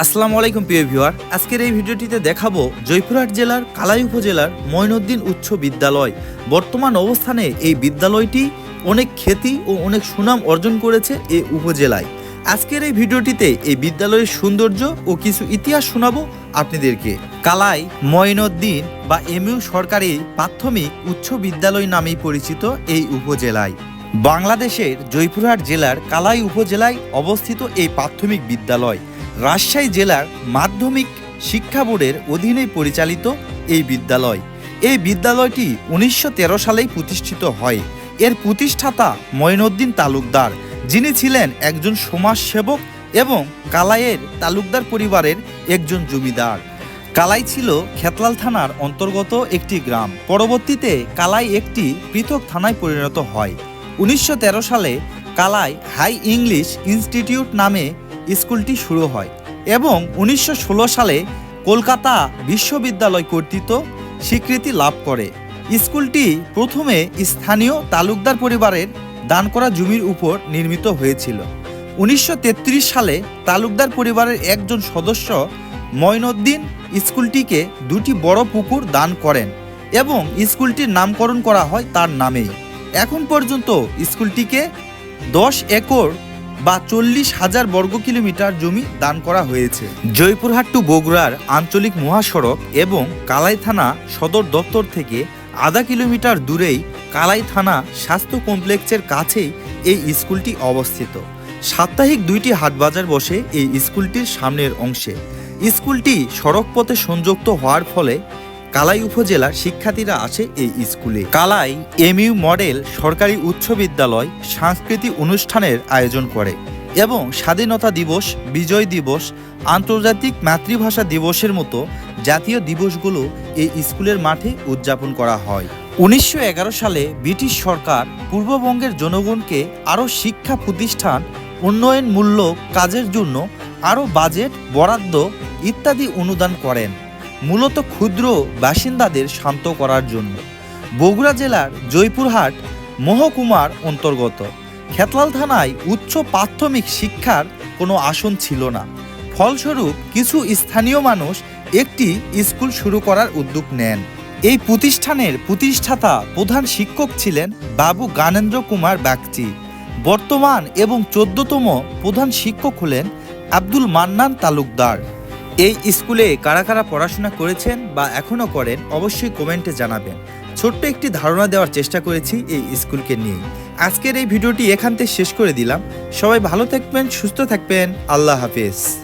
আসসালামু আলাইকুম প্রিয় ভিউয়ার। আজকের এই ভিডিওটিতে দেখাবো জয়পুরহাট জেলার কালাই উপজেলার মঈনুদ্দিন উচ্চ বিদ্যালয়। বর্তমান অবস্থানে এই বিদ্যালয়টি অনেক খ্যাতি ও অনেক সুনাম অর্জন করেছে এই উপজেলায়। আজকের এই ভিডিওটিতে এই বিদ্যালয়ের সৌন্দর্য ও কিছু ইতিহাস শোনাবো আপনাদেরকে। কালাই মঈনুদ্দিন বা এমইউ সরকারি প্রাথমিক উচ্চ বিদ্যালয় নামেই পরিচিত এই উপজেলায়। বাংলাদেশের জয়পুরহাট জেলার কালাই উপজেলায় অবস্থিত এই প্রাথমিক বিদ্যালয়, রাজশাহী জেলার মাধ্যমিক শিক্ষা বোর্ডের অধীনে পরিচালিত এই বিদ্যালয়। এই বিদ্যালয়টি উনিশশো সালেই প্রতিষ্ঠিত হয়। এর প্রতিষ্ঠাতা মঈনুদ্দিন তালুকদার, যিনি ছিলেন একজন সমাজসেবক এবং কালাইয়ের তালুকদার পরিবারের একজন জমিদার। কালাই ছিল খেতলাল থানার অন্তর্গত একটি গ্রাম। পরবর্তীতে কালাই একটি পৃথক থানায় পরিণত হয়। উনিশশো তেরো সালে কালাই হাই ইংলিশ ইনস্টিটিউট নামে স্কুলটি শুরু হয় এবং উনিশশো ষোলো সালে কলকাতা বিশ্ববিদ্যালয় কর্তৃক স্বীকৃতি লাভ করে। স্কুলটি প্রথমে স্থানীয় তালুকদার পরিবারের দান করা জমির উপর নির্মিত হয়েছিল। উনিশশো তেত্রিশ সালে তালুকদার পরিবারের একজন সদস্য মঈনুদ্দিন স্কুলটিকে দুটি বড় পুকুর দান করেন এবং স্কুলটির নামকরণ করা হয় তার নামেই। এখন পর্যন্ত স্কুলটিকে দশ একর বা চল্লিশ হাজার বর্গ কিলোমিটার জমি দান করা হয়েছে। জয়পুরহাট টু বগুড়ার আঞ্চলিক মহাসড়ক এবং কালাই থানা সদর দপ্তর থেকে আধা কিলোমিটার দূরেই কালাই থানা স্বাস্থ্য কমপ্লেক্সের কাছেই এই স্কুলটি অবস্থিত। সাপ্তাহিক দুইটি হাটবাজার বসে এই স্কুলটির সামনের অংশে। স্কুলটি সড়কপথে সংযুক্ত হওয়ার ফলে কালাই উপজেলার শিক্ষার্থীরা আসে এই স্কুলে। কালাই এমইউ মডেল সরকারি উচ্চ বিদ্যালয় সাংস্কৃতিক অনুষ্ঠানের আয়োজন করে এবং স্বাধীনতা দিবস, বিজয় দিবস, আন্তর্জাতিক মাতৃভাষা দিবসের মতো জাতীয় দিবসগুলো এই স্কুলের মাঠে উদযাপন করা হয়। উনিশশো এগারো সালে ব্রিটিশ সরকার পূর্ববঙ্গের জনগণকে আরও শিক্ষা প্রতিষ্ঠান, উন্নয়নমূলক কাজের জন্য আরও বাজেট, বরাদ্দ ইত্যাদি অনুদান করেন। মূলত ক্ষুদ্র বাসিন্দাদের শান্ত করার জন্য। বগুড়া জেলার জয়পুরহাট মহকুমার অন্তর্গত। খেতলাল থানায় উচ্চ প্রাথমিক শিক্ষার কোনো আসন ছিল না। ফলস্বরূপ কিছু স্থানীয় মানুষ একটি স্কুল শুরু করার উদ্যোগ নেন। এই প্রতিষ্ঠানের প্রতিষ্ঠাতা প্রধান শিক্ষক ছিলেন বাবু জ্ঞানেন্দ্র কুমার বাগচি বর্তমান এবং চোদ্দতম প্রধান শিক্ষক হলেন আব্দুল মান্নান তালুকদার। এই স্কুলে কারা কারা পড়াশোনা করেছেন বা এখনও করেন অবশ্যই কমেন্টে জানাবেন। ছোট্ট একটি ধারণা দেওয়ার চেষ্টা করেছি এই স্কুলকে নিয়ে। আজকের এই ভিডিওটি এখান থেকে শেষ করে দিলাম। সবাই ভালো থাকবেন, সুস্থ থাকবেন। আল্লাহ হাফেজ।